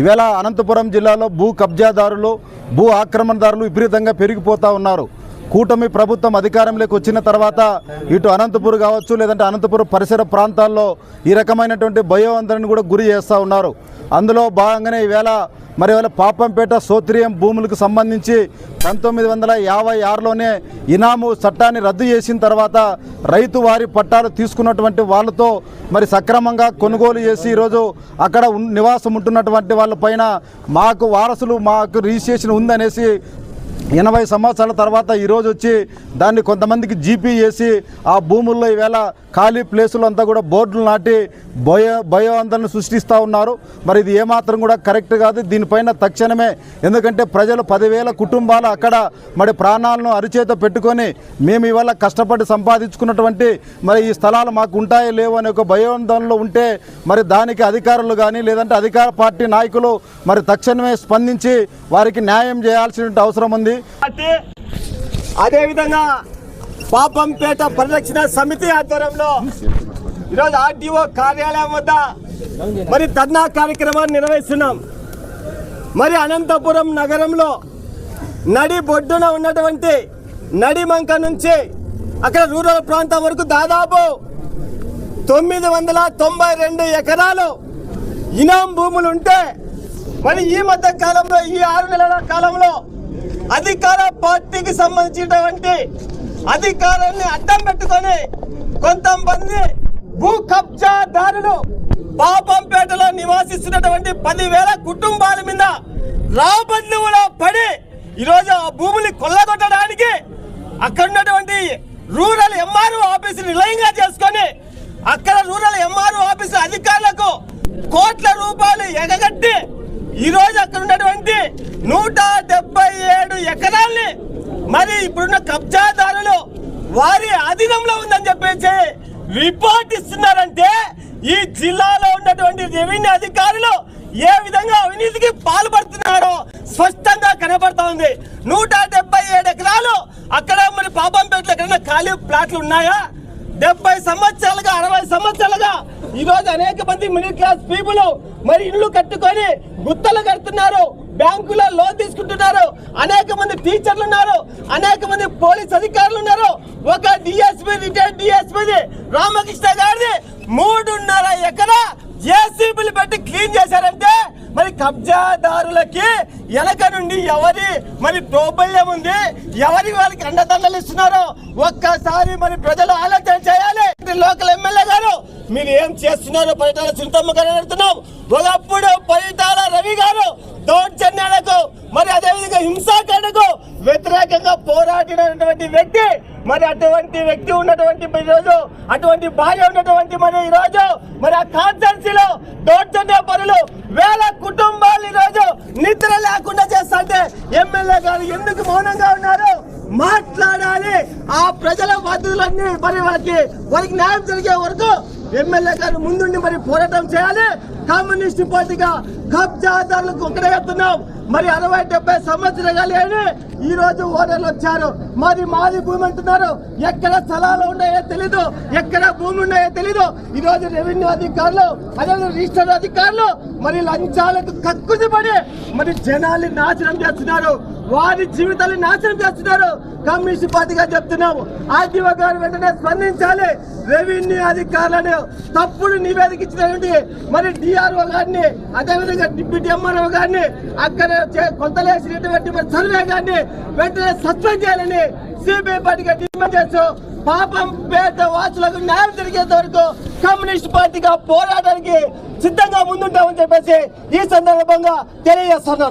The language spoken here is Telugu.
ఇవాళ అనంతపురం జిల్లాలో భూ కబ్జాదారులు భూ ఆక్రమణదారులు విపరీతంగా పెరిగిపోతూ ఉన్నారు. కూటమి ప్రభుత్వం అధికారంలోకి వచ్చిన తర్వాత ఇటు అనంతపూర్ కావచ్చు లేదంటే అనంతపురం పరిసర ప్రాంతాల్లో ఈ రకమైనటువంటి భయోందరిని కూడా గురి చేస్తూ ఉన్నారు. అందులో భాగంగానే ఈవేళ మరి ఇవాళ పాపంపేట సోత్రియం భూములకు సంబంధించి పంతొమ్మిది వందల యాభై ఆరులోనే ఇనాము చట్టాన్ని రద్దు చేసిన తర్వాత రైతు వారి పట్టాలు తీసుకున్నటువంటి వాళ్ళతో మరి సక్రమంగా కొనుగోలు చేసి ఈరోజు అక్కడ నివాసం ఉంటున్నటువంటి వాళ్ళ పైన మాకు వారసులు మాకు రిజిస్ట్రేషన్ ఉందనేసి ఎనభై సంవత్సరాల తర్వాత ఈరోజు వచ్చి దాన్ని కొంతమందికి జీపీ చేసి ఆ భూముల్లో ఈవేళ ఖాళీ ప్లేసులు అంతా కూడా బోర్డులు నాటి భయ భయోందరణ సృష్టిస్తూ ఉన్నారు. మరి ఇది ఏమాత్రం కూడా కరెక్ట్ కాదు. దీనిపైన తక్షణమే ఎందుకంటే ప్రజలు పదివేల కుటుంబాలు అక్కడ మరి ప్రాణాలను అరిచేత పెట్టుకొని మేము ఇవాళ కష్టపడి సంపాదించుకున్నటువంటి మరి ఈ స్థలాలు మాకు ఉంటాయో లేవో అనే ఒక భయోందనలో ఉంటే మరి దానికి అధికారులు కానీ లేదంటే అధికార పార్టీ నాయకులు మరి తక్షణమే స్పందించి వారికి న్యాయం చేయాల్సిన అవసరం ఉంది. అదేవిధంగా పాపంపేట పరిరక్షణ సమితి ఆధ్వర్యంలో ఈరోజు ఆర్టీఓ కార్యాలయం వద్ద మరి ధర్నా కార్యక్రమాన్ని నిర్వహిస్తున్నాం. మరి అనంతపురం నగరంలో నడి బొడ్డున ఉన్నటువంటి నడిమంక నుంచి అక్కడ రూరల్ ప్రాంతం వరకు దాదాపు తొమ్మిది వందల తొంభై రెండు ఎకరాలు ఇనాం భూములు ఉంటే మరి ఈ మధ్య కాలంలో ఈ ఆరు నెలల కాలంలో అధికార పార్టీకి సంబంధించినటువంటి అధికారాన్ని అడ్డం పెట్టుకొని కొంతమంది భూ కబ్జాదారులు పాపంపేటలో నివాసిస్తున్నటువంటి పదివేల కుటుంబాల మీద రాబడ్లు కూడా పడి ఈరోజు ఆ భూములు కొల్లగొట్టడానికి అక్కడ ఉన్నటువంటి రూరల్ ఎంఆర్ఓ ఆఫీసు నిలయంగా చేసుకొని అక్కడ రూరల్ ఎంఆర్ఓ ఆఫీసు అధికారులకు కోట్ల రూపాయలు ఎగగట్టి ఈరోజు అక్కడ ఉన్నటువంటి నూట డెబ్బై ఏడు ఎకరాల్ని మరి ఇప్పుడున్న కబ్జాదారులు వారి అధీనంలో ఉందని చెప్పేసి రిపోర్ట్ ఇస్తున్నారంటే ఈ జిల్లాలో ఉన్నటువంటి రెవెన్యూ అధికారులు ఏ విధంగా అవినీతికి పాల్పడుతున్నారో స్పష్టంగా కనబడతా ఉంది. నూట డెబ్బై ఏడు ఎకరాలు అక్కడ మరి పాపంపేటలో ఎక్కడైనా ఖాళీ ప్లాట్లు ఉన్నాయా? డెబ్బై సంవత్సరాలుగా అరవై సంవత్సరాలుగా ఈ రోజు అనేక మంది మిడిల్ క్లాస్ పీపుల్ మరి ఇల్లు కట్టుకొని గుత్తలు కడుతున్నారు బ్యాంకులో లోన్ తీసుకుంటున్నారు అనేక మంది టీచర్లు ఉన్నారు అనేక మంది పోలీస్ అధికారులు ఉన్నారు. ఒక డిఎస్పీ రిటైర్డ్ డిఎస్పీ రామకృష్ణ గారిది మూడున్నర ఎకరా జేసీబీలు పెట్టి క్లీన్ చేశారంటే మరి కబ్జాదారులకి వెనక నుండి ఎవరి మరి దౌర్బల్యం ఉంది ఎవరి వాళ్ళకి అండదండలు ఇస్తున్నారో ఒక్కసారి మరి ప్రజలు ఆలోచన చేయాలి. లోకల్ ఎమ్మెల్యే మీరు ఏం చేస్తున్నారో? పరిటాల చింతమ్మ గారు అడుగుతున్నాం. ఒకప్పుడు పరిటాల రవి గారు దౌర్జన్యాలకు మరి అదేవిధంగా హింసాకాండకు వ్యతిరేకంగా పోరాడినటువంటి వ్యక్తి మరి అటువంటి వ్యక్తి ఉన్నటువంటి ఈ రోజు అటువంటి భార్య ఉన్నటువంటి మరి ఈ రోజు మరి ఆ కాన్స్టెన్సీలో దౌర్జన్య పనులు వేల కుటుంబాలు ఈ రోజు నిద్ర లేకుండా చేస్తుంటే ఎమ్మెల్యే గారు ఎందుకు మౌనంగా ఉన్నారు? మాట్లాడాలి. ఆ ప్రజల బాధ్యతలన్నీ మరి వారికి వారికి న్యాయం జరిగే వరకు ఎమ్మెల్యే గారు ముందుండి మరి పోరాటం చేయాలి. కమ్యూనిస్ట్ పార్టీగా కబ్జాదారులకు ఒకటే చెప్తున్నాం మరి అరవై డెబ్బై సంవత్సరాలు లేని ఈ రోజు ఓనర్లు వచ్చారు. మాది మాది భూమి అంటున్నారు. ఎక్కడ స్థలాలు ఉన్నాయో తెలీదు. ఎక్కడ భూమి ఉన్నాయో తెలీదు. ఈ రోజు రెవెన్యూ అధికారులు అదే రిజిస్టర్ అధికారులు మరి లంచాలకు కక్కుసి మరి జనాల్ని నాశనం చేస్తున్నారు. వారి జీవితాన్ని నాశనం చేస్తున్నారు. కమ్యూనిస్ట్ పార్టీగా చెప్తున్నాము. ఆర్టీఓ గారు వెంటనే స్పందించాలి. రెవెన్యూ అధికారులను తప్పుడు నివేదిక ఇచ్చినటువంటి మరి డిఆర్ఓ గారిని అదేవిధంగా డిప్యూటీ ఎంఆర్ఓ గారిని అక్కడ కొంతలేసినటువంటి మరి సర్వే గారిని వెంటనే సస్పెండ్ చేయాలని సిబిఐ పార్టీగా డిమాండ్ చేస్తూ పాపం పేద వాసులకు న్యాయం జరిగేంత వరకు కమ్యూనిస్ట్ పార్టీగా పోరాటానికి సిద్ధంగా ముందుంటామని చెప్పేసి ఈ సందర్భంగా తెలియజేస్తున్నాను